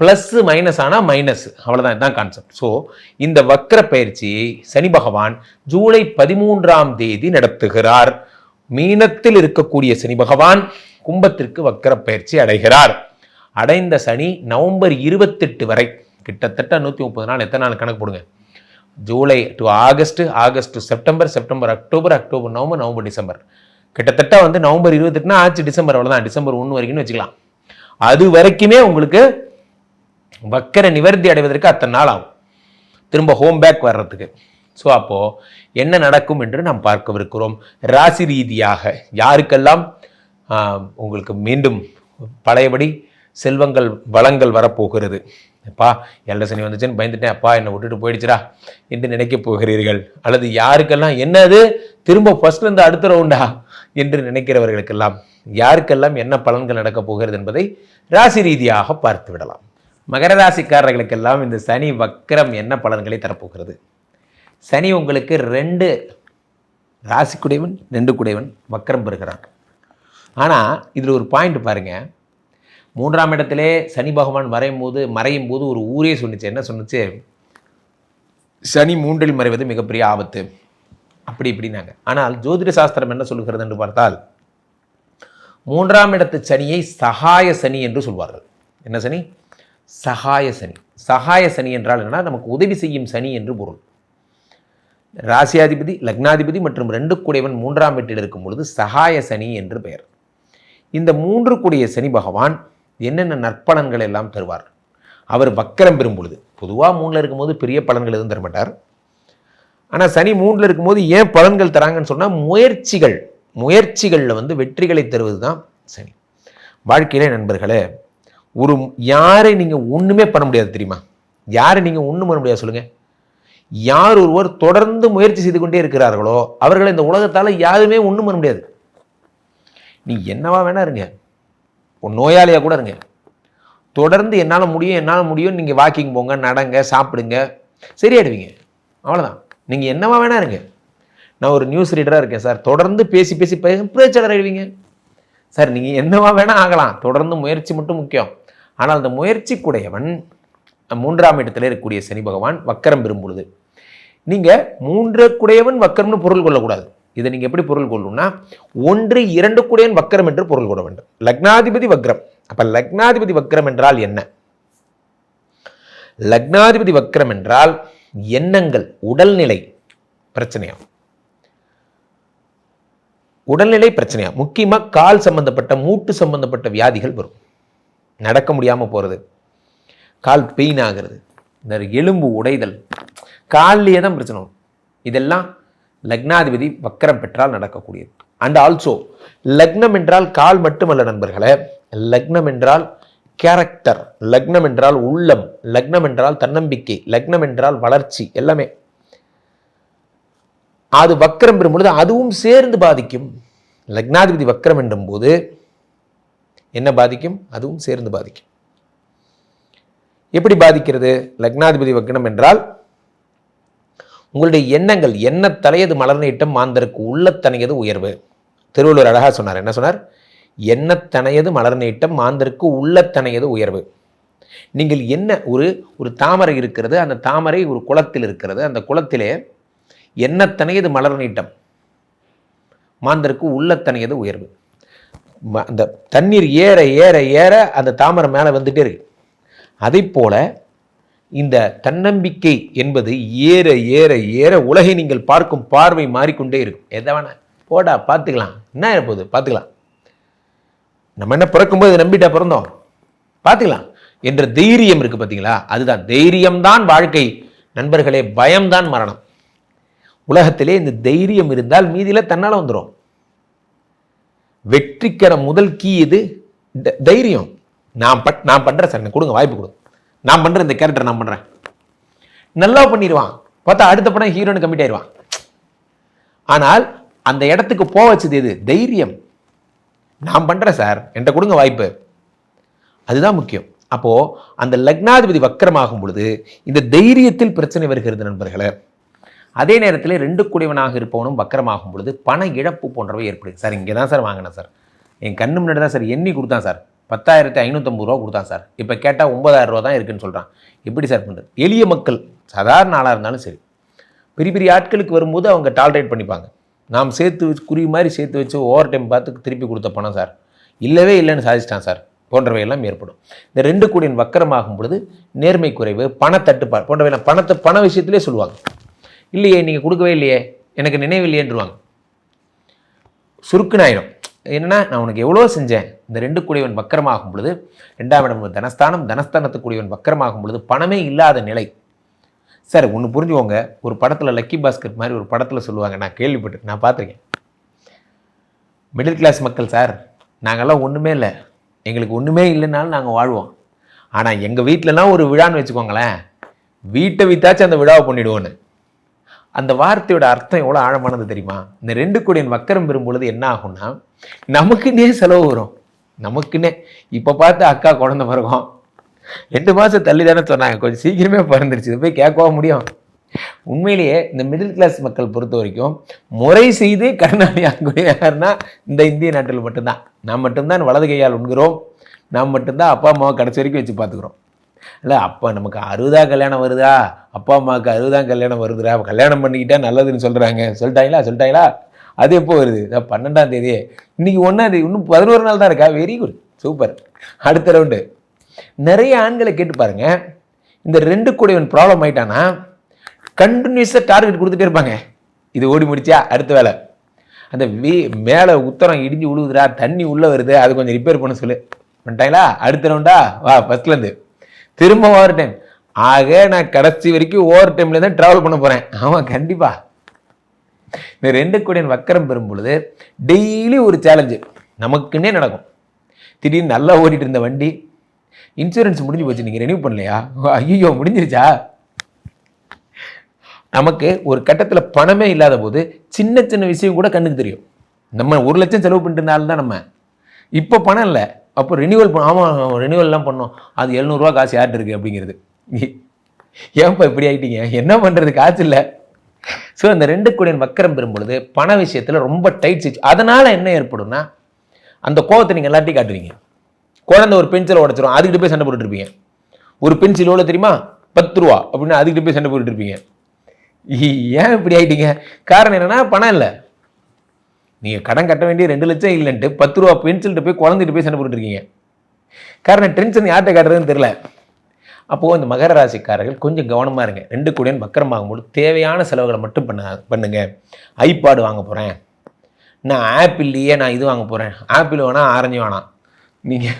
plus minus ஆனால் minus அவ்வளோதான் இதுதான் கான்செப்ட் ஸோ இந்த வக்கர பயிற்சியை சனி பகவான் ஜூலை பதிமூன்றாம் தேதி நடத்துகிறார். மீனத்தில் இருக்கக்கூடிய சனி பகவான் கும்பத்திற்கு வக்கர பயிற்சி அடைகிறார். அடைந்த சனி நவம்பர் இருபத்தெட்டு வரை கிட்டத்தட்ட நூற்றி முப்பது நாள். எத்தனை நாள் கணக்கு போடுங்க. July to August August to September September October October November November December. கிட்டத்தட்ட வந்து நவம்பர் இருபத்தெட்டுனா ஆச்சு டிசம்பர். அவ்வளோதான் டிசம்பர் ஒன்று வரைக்கும்னு வச்சுக்கலாம். அது வரைக்குமே உங்களுக்கு வக்கர நிவர்த்தி அடைவதற்கு அத்தனை நாள் ஆகும். திரும்ப ஹோம் பேக் வர்றதுக்கு. ஸோ அப்போது என்ன நடக்கும் என்று நாம் பார்க்கவிருக்கிறோம். ராசி ரீதியாக யாருக்கெல்லாம் உங்களுக்கு மீண்டும் பழையபடி செல்வங்கள் வளங்கள் வரப்போகிறது. அப்பா எல்ல சனி வந்துச்சுன்னு பயந்துட்டேன். அப்பா என்னை விட்டுட்டு போயிடுச்சுடா என்று நினைக்கப் போகிறீர்கள். அல்லது யாருக்கெல்லாம் என்னது? திரும்ப ஃபர்ஸ்ட்லேருந்து அடுத்த ரவுண்டா என்று நினைக்கிறவர்களுக்கெல்லாம் யாருக்கெல்லாம் என்ன பலன்கள் நடக்கப் போகிறது என்பதை ராசி ரீதியாக பார்த்து விடலாம். மகர ராசிக்காரர்களுக்கெல்லாம் இந்த சனி வக்கரம் என்ன பலன்களை தரப்போகிறது? சனி உங்களுக்கு ரெண்டு ராசிக்குடையவன் ரெண்டு குடைவன் வக்கரம் பெறுகிறான் ஆனால் இதில் ஒரு பாயிண்ட் பாருங்கள் மூன்றாம் இடத்திலே சனி பகவான் மறையும் போது மறையும் போது ஒரு ஊரே சொன்னிச்சு. என்ன சொன்னுச்சு? சனி மூன்றில் மறைவது மிகப்பெரிய ஆபத்து. அப்படி இப்படினாங்க ஆனால் ஜோதிட சாஸ்திரம் என்ன சொல்லுகிறது என்று பார்த்தால் மூன்றாம் இடத்து சனியை சகாய சனி என்று சொல்வார்கள். என்ன சனி? சகாய சனி. சகாய சனி என்றால் என்னன்னா நமக்கு உதவி செய்யும் சனி என்று பொருள். ராசியாதிபதி லக்னாதிபதி மற்றும் ரெண்டு கூடியவன் மூன்றாம் வீட்டில் இருக்கும் பொழுது சகாய சனி என்று பெயர். இந்த மூன்று கூடிய சனி பகவான் என்னென்ன நற்பலன்கள் எல்லாம் தருவார்? அவர் வக்கரம் பெறும் பொழுது பொதுவாக மூணில் இருக்கும்போது பெரிய பலன்கள் எதுவும் தர மாட்டார். ஆனால் சனி மூணில் இருக்கும்போது ஏன் பலன்கள் தராங்கன்னு சொன்னால் முயற்சிகள் முயற்சிகளில் வந்து வெற்றிகளை தருவது தான் சனி. வாழ்க்கையிலே நண்பர்களே ஒரு யாரை நீங்கள் ஒன்றுமே பண்ண முடியாது தெரியுமா? யாரை நீங்கள் ஒன்றும் பண்ண முடியாது சொல்லுங்கள் யார் ஒருவர் தொடர்ந்து முயற்சி செய்து கொண்டே இருக்கிறார்களோ அவர்களை இந்த உலகத்தால் யாருமே ஒன்றும் பண்ண முடியாது. நீ என்னவா வேணா இருங்க. ஒரு நோயாளியாக கூட இருங்க. தொடர்ந்து என்னால் முடியும் என்னால் முடியும் நீங்கள் வாக்கிங் போங்க நடங்க சாப்பிடுங்க சரியாயிடுவீங்க. அவ்வளோதான் நீங்கள் என்னவா வேணா இருங்க. நான் ஒரு நியூஸ் ரீடராக இருக்கேன் சார். தொடர்ந்து பேசி பேசி பேச்சாளர் ஆயிடுவீங்க. சார் நீங்கள் என்னவா வேணால் ஆகலாம். தொடர்ந்து முயற்சி மட்டும் முக்கியம். ஆனால் அந்த முயற்சிக்குடையவன் மூன்றாம் இடத்துல இருக்கக்கூடிய சனி பகவான் வக்கரம் பெறும் பொழுது. நீங்கள் மூன்று குடையவன் வக்கரம்னு பொருள் கொள்ளக்கூடாது. இதை நீங்கள் எப்படி பொருள் கொள்ளணும்னா ஒன்று இரண்டு குடையன் வக்கரம் என்று பொருள் கொள்ள வேண்டும். லக்னாதிபதி வக்ரம் அப்போ லக்னாதிபதி வக்ரம் என்றால் என்ன? லக்னாதிபதி வக்ரம் என்றால் எண்ணங்கள் உடல்நிலை பிரச்சனையாகும். உடல்நிலை பிரச்சனையா முக்கியமா கால் சம்பந்தப்பட்ட மூட்டு சம்பந்தப்பட்ட வியாதிகள் வரும். நடக்க முடியாமல் போகிறது கால் பெயின் ஆகிறது இந்த எலும்பு உடைதல். காலிலே தான் பிரச்சனை வரும். இதெல்லாம் லக்னாதிபதி வக்கரம் பெற்றால் நடக்கக்கூடியது. அண்ட் ஆல்சோ லக்னம் என்றால் கால் மட்டுமல்ல நண்பர்களே. லக்னம் என்றால் கேரக்டர் லக்னம் என்றால் உள்ளம். லக்னம் என்றால் தன்னம்பிக்கை. லக்னம் என்றால் வளர்ச்சி. எல்லாமே. அது வக்கரம் பெறும் பொழுது அதுவும் சேர்ந்து பாதிக்கும். லக்னாதிபதி வக்கரம் என்றும் போது என்ன பாதிக்கும்? அதுவும் சேர்ந்து பாதிக்கும். எப்படி பாதிக்கிறது? லக்னாதிபதி வக்கரம் என்றால் உங்களுடைய எண்ணங்கள் என்ன தலையது மலர் நீட்டம் மாந்தருக்கு உள்ளத்தனையது உயர்வு. திருவள்ளுவர் அழகா சொன்னார். என்ன சொன்னார்? எண்ணத்தனையது மலர்நீட்டம் மாந்தருக்கு உள்ளத்தனையது உயர்வு. நீங்கள் என்ன ஒரு ஒரு தாமரை இருக்கிறது அந்த தாமரை ஒரு குளத்தில் இருக்கிறது அந்த குளத்திலே எண்ணத்தனையது மலர் நீட்டம் மாந்தருக்கு உள்ளத்தனையது உயர்வு. அந்த தண்ணீர் ஏற ஏற ஏற அந்த தாமரை மேலே வந்துட்டே இருக்கு. அதே போல இந்த தன்னம்பிக்கை என்பது ஏற ஏற ஏற உலகை நீங்கள் பார்க்கும் பார்வை மாறிக்கொண்டே இருக்கும். எதை வேணா போடா பார்த்துக்கலாம். என்ன போகுது? பார்த்துக்கலாம். நம்ம என்ன பிறக்கும்போது நம்பிட்டா பிறந்தோம்? பார்த்துக்கலாம். என்ற தைரியம் இருக்குது பார்த்தீங்களா? அதுதான். தைரியம்தான் வாழ்க்கை. நண்பர்களே பயம்தான் மரணம். உலகத்திலே இந்த தைரியம் இருந்தால் மீதியில் தன்னால் வந்துடும் வெற்றிக்கிற முதல் கீ இது த- தைரியம். நான் பட் நான் பண்ணுறேன் சார் எனக்கு கொடுங்க வாய்ப்பு கொடுங்க நான் பண்ணுறேன் இந்த கேரக்டர் நான் பண்ணுறேன் நல்லா பண்ணிடுவான். பார்த்தா அடுத்த படம் ஹீரோனு கம்மிட் ஆயிடுவான் ஆனால் அந்த இடத்துக்கு போக வச்சது எது? தைரியம். நான் பண்ணுறேன் சார் என்கிட்ட கொடுங்க வாய்ப்பு. அதுதான் முக்கியம். அப்போது அந்த லக்னாதிபதி வக்கரமாகும் பொழுது இந்த தைரியத்தில் பிரச்சனை வருகிறது நண்பர்களே. அதே நேரத்தில் ரெண்டு குடிவனாக இருப்பவனும் வக்கரமாகும் பொழுது பண இழப்பு போன்றவை ஏற்படுது சார் இங்கே தான் சார் வாங்கினேன் சார். என் கண்ணு முன்னாடி தான் சார் எண்ணி கொடுத்தான் சார். பத்தாயிரத்தி ஐநூற்றம்பது ரூபா கொடுத்தான் சார். இப்போ கேட்டால் ஒன்பதாயிரம் ரூபா தான் இருக்குன்னு சொல்கிறான் எப்படி சார் பண்ணுறது எளிய மக்கள் சாதாரண ஆளாக இருந்தாலும் சரி. பெரிய பெரிய ஆட்களுக்கு வரும்போது அவங்க டால்ரேட் பண்ணிப்பாங்க. நாம் சேர்த்து வச்சு குருவி மாதிரி சேர்த்து வச்சு ஓவர் டைம் பார்த்து திருப்பி கொடுத்த பணம் சார். இல்லவே இல்லைன்னு சாதிச்சிட்டான் சார். போன்றவையெல்லாம் ஏற்படும். இந்த ரெண்டு கூடியின் வக்கரமாகும் பொழுது நேர்மை குறைவு பணத்தட்டுப்பாடு போன்றவையெல்லாம் பணத்தை பண விஷயத்திலே சொல்லுவாங்க. இல்லையே நீங்கள் கொடுக்கவே இல்லையே எனக்கு நினைவு இல்லையேன்றுவாங்க. சுருக்குனாயிடும் என்னென்னா நான் உனக்கு எவ்வளோ செஞ்சேன். இந்த ரெண்டு கூடியவன் வக்கரமாகும் பொழுது ரெண்டாம் இடம் தனஸ்தானம் தனஸ்தானத்துக்குடியவன் வக்கரமாகும் பொழுது பணமே இல்லாத நிலை. சார் ஒன்று புரிஞ்சுக்கோங்க. ஒரு படத்தில் லக்கி பாஸ்கர் மாதிரி ஒரு படத்தில் சொல்லுவாங்க. நான் கேள்விப்பட்டு நான் பார்த்துருக்கேன். மிடில் கிளாஸ் மக்கள் சார் நாங்கள்லாம் ஒன்றுமே இல்லை. எங்களுக்கு ஒன்றுமே இல்லைனாலும் நாங்கள் வாழ்வோம். ஆனால் எங்கள் வீட்டிலலாம் ஒரு விழான்னு வச்சுக்கோங்களேன். வீட்டை வித்தாச்சும் அந்த விழாவை பண்ணிடுவோன்னு. அந்த வார்த்தையோட அர்த்தம் எவ்வளோ ஆழமானது தெரியுமா? இந்த ரெண்டு கோடியின் வக்கரம் பெறும்பொழுது என்ன ஆகும்னா நமக்குன்னே செலவு வரும். நமக்குன்னே. இப்போ பார்த்து அக்கா குழந்தை பிறகும் ரெண்டு மாதம் தள்ளி தானே சொன்னாங்க. கொஞ்சம் சீக்கிரமே பிறந்துருச்சு. இது போய் கேட்கவா முடியும்? உண்மையிலேயே இந்த மிடில் கிளாஸ் மக்கள் பொறுத்த வரைக்கும் முறை செய்து கடனாளி ஆகக்கூடிய யாருன்னா இந்த இந்திய நாட்டில் மட்டும்தான். நாம் மட்டும்தான் வலது கையால் உண்கிறோம். நாம் மட்டும்தான் அப்பா அம்மாவை கடைசி வரைக்கும் வச்சு பார்த்துக்குறோம். இல்லை அப்போ நமக்கு அறுபதா கல்யாணம் வருதா? அப்பா அம்மாவுக்கு அறுபதாம் கல்யாணம் வருதுடா? கல்யாணம் பண்ணிக்கிட்டா நல்லதுன்னு சொல்கிறாங்க சொல்லிட்டாங்களா? சொல்லிட்டாங்களா? அது எப்போ வருது? பன்னெண்டாம் தேதி இன்றைக்கி ஒன்றாம் தேதி இன்னும் பதினோரு நாள் தான் இருக்கா? வெரி குட் சூப்பர் அடுத்த ரவுண்டு நிறைய ஆண்களை கேட்டு பாருங்க. இந்த ரெண்டு கூடையவன் ப்ராப்ளம் ஆயிட்டான்னா கண்டினியூஸாக டார்கெட் கொடுத்துட்டே இருப்பாங்க. இது ஓடி முடிச்சா? அடுத்த வேலை. அந்த வீ மேலே உத்தரம் இடிஞ்சு விழுகுதுடா தண்ணி உள்ளே வருது. அது கொஞ்சம் ரிப்பேர் பண்ண சொல்லு. பண்ணிட்டாங்களா? அடுத்த ரவுண்டா வா ஃபர்ஸ்ட்லேருந்து திரும்ப ஓவர் டைம் ஆக நான் கடைசி வரைக்கும் ஓவர் டைம்ல தான் ட்ராவல் பண்ண போகிறேன் ஆமாம் கண்டிப்பாக இந்த ரெண்டு கோடியின் வக்கரம் பெறும் பொழுது டெய்லி ஒரு சேலஞ்சு நமக்குன்னே நடக்கும். திடீர்னு நல்லா ஓடிட்டு இருந்த வண்டி இன்சூரன்ஸ் முடிஞ்சு போச்சு நீங்கள் ரெனியூ பண்ணலையா? ஐயோ முடிஞ்சிருச்சா? நமக்கு ஒரு கட்டத்தில் பணமே இல்லாத போது சின்ன சின்ன விஷயம் கூட கண்ணுக்கு தெரியும். நம்ம ஒரு லட்சம் செலவு பண்ணிட்டு இருந்தாலும் தான் நம்ம. இப்போ பணம் இல்லை. அப்போ ரினியூவல் பண்ண ஆமாம் ரினியூவல்லாம் பண்ணோம். அது எழுநூறுவா காசு யார்கிட்ட இருக்குது அப்படிங்கிறது. ஏன்ப்பா இப்படி ஆகிட்டீங்க என்ன பண்ணுறது காசு இல்லை. ஸோ அந்த ரெண்டு கோடியின் வக்கரம் பெறும்பொழுது பண விஷயத்தில் ரொம்ப டைட் சிச்சு அதனால் என்ன ஏற்படும்னா அந்த கோவத்தை நீங்கள் எல்லாத்தையும் காட்டுவீங்க. குழந்தை ஒரு பென்சிலை உடச்சிரும் அதுக்கிட்ட போய் சண்டை போட்டுட்டு இருப்பீங்க. ஒரு பென்சில் எவ்வளோ தெரியுமா? பத்து ரூபா அப்படின்னு அதுக்கிட்ட போய் சண்டை போட்டுட்டு இருப்பீங்க. ஏன் இப்படி ஆகிட்டீங்க காரணம் என்னன்னா பணம் இல்லை. நீங்கள் கடன் கட்ட வேண்டிய ரெண்டு லட்சம் இல்லைன்ட்டு பத்து ரூபா பென்சில்ட்டு போய் குழந்தைட்டு போய் சண்டை போட்டுருக்கீங்க காரணம் டென்ஷன் யார்கிட்ட காட்டுறதுன்னு தெரில அப்போது இந்த மகர ராசிக்காரர்கள் கொஞ்சம் கவனமாக இருங்க. ரெண்டு கூடியன் வக்கரம் வாங்கும்போது தேவையான செலவுகளை மட்டும் பண்ண பண்ணுங்க. ஐபாடு வாங்க போகிறேன் நான் ஆப்பிள்லேயே நான் இது வாங்க போகிறேன் ஆப்பிள் வேணாம் ஆரஞ்சு வேணாம். நீங்கள்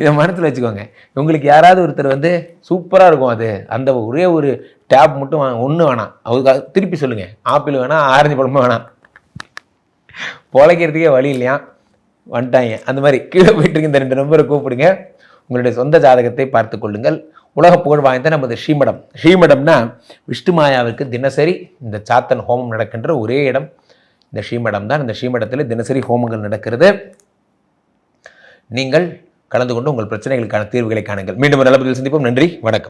இதை மனத்தில் வச்சுக்கோங்க. உங்களுக்கு யாராவது ஒருத்தர் வந்து சூப்பராக இருக்கும் அது. அந்த ஒரே ஒரு டேப் மட்டும் வாங்க ஒன்று வேணாம். அவருக்கு திருப்பி சொல்லுங்கள் ஆப்பிள் வேணாம் ஆரஞ்சு பழமும் வேணாம். பொழைக்கிறதுக்கே வழி இல்லையா? வந்துட்டாங்க. அந்த மாதிரி கீழே போயிட்டு இந்த ரெண்டு நம்பரை கூப்பிடுங்க. உங்களுடைய சொந்த ஜாதகத்தை பார்த்து கொள்ளுங்கள். உலக புகழ் வாய்ந்த நமது ஸ்ரீமடம். ஸ்ரீமடம்னா விஷ்ணு மாயாவிற்கு தினசரி இந்த சாத்தன் ஹோமம் நடக்கின்ற ஒரே இடம். இந்த ஸ்ரீமடம் தான். இந்த ஸ்ரீமடத்தில் தினசரி ஹோமங்கள் நடக்கிறது. நீங்கள் கலந்து கொண்டு உங்கள் பிரச்சனைகளுக்கான தீர்வுகளை காணுங்கள். மீண்டும் ஒரு நல்ல சந்திப்போம். நன்றி. வணக்கம்.